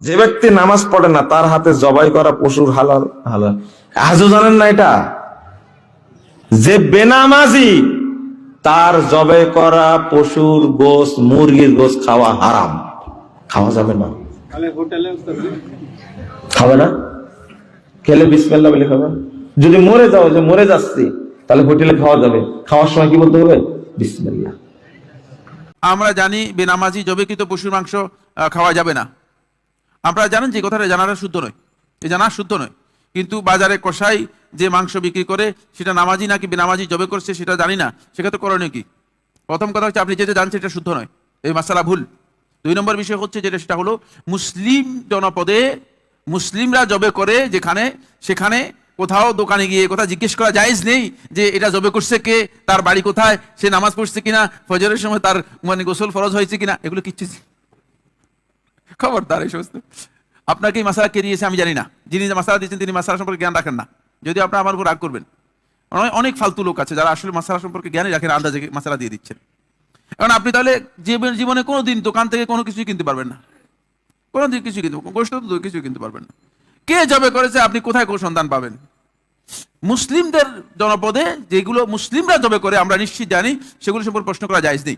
যে ব্যক্তি নামাজ পড়ে না তার হাতে জবাই করা পশুর হালাল। হালাল। আজও জানেন না এটা? যে বেনামাজি তার জবাই করা পশুর গোস মুরগির গোস খাওয়া হারাম। খাওয়া যাবে না। খাবে না? খেলে বিসমিল্লাহ বলে খাবে যদি মরে যাও যে মরে যাচ্ছি তাহলে হোটেলে খাওয়া যাবে। খাওয়ার সময় কি বলতে হবে? বিসমিল্লাহ। আমরা জানি বেনামাজি জবেকৃত পশুর মাংস খাওয়া যাবে না। আপনারা জানেন যে কথাটা জানাটা শুদ্ধ নয়। এ জানা শুদ্ধ নয়। কিন্তু বাজারে কষাই যে মাংস বিক্রি করে, সেটা নামাজি নাকি বেনামাজি জবে করছে সেটা জানি না। সেক্ষেত্রে করণীয় কি? প্রথম কথা হচ্ছে আপনি যেটা জানছেন এটা শুদ্ধ নয়। এই মাসালা ভুল। দুই নম্বর বিষয় হচ্ছে যেটা, সেটা হলো মুসলিম জনপদে মুসলিমরা জবে করে যেখানে, সেখানে কোথাও দোকানে গিয়ে কোথাও জিজ্ঞেস করা জায়েজ নেই যে এটা জবে করছে কে, তার বাড়ি কোথায়, সে নামাজ পড়ছে কিনা, ফজরের সময় তার মানে গোসল ফরজ হয়েছে কিনা, এগুলো কিচ্ছু খবরদার এই সমস্ত। আপনাকে এই মাসালা কে দিয়েছে আমি জানি না। যিনি মাসালা দিয়েছেন তিনি মাসালা সম্পর্কে জ্ঞান রাখেন না। যদি আপনার আমার উপর রাগ করবেন। অনেক- অনেক ফালতু লোক আছে যারা আসলে মাসালা সম্পর্কে জ্ঞানই রাখেন আন্দাজে মাসালা দিয়ে দিচ্ছেন। কারণ আপনি তাহলে জীবন জীবনে কোনো দিন দোকান থেকে কোনো কিছুই কিনতে পারবেন না। কোনো দিন কিছু কিনতে গোষ্ঠ তো কিছু কিনতে পারবেন না। কে জবে করেছে? আপনি কোথায় কোন সন্ধান পাবেন? মুসলিমদের জনপদে যেগুলো মুসলিমরা জবে করে, আমরা নিশ্চিত জানি সেগুলো সম্পর্কে প্রশ্ন করা যায় নেই।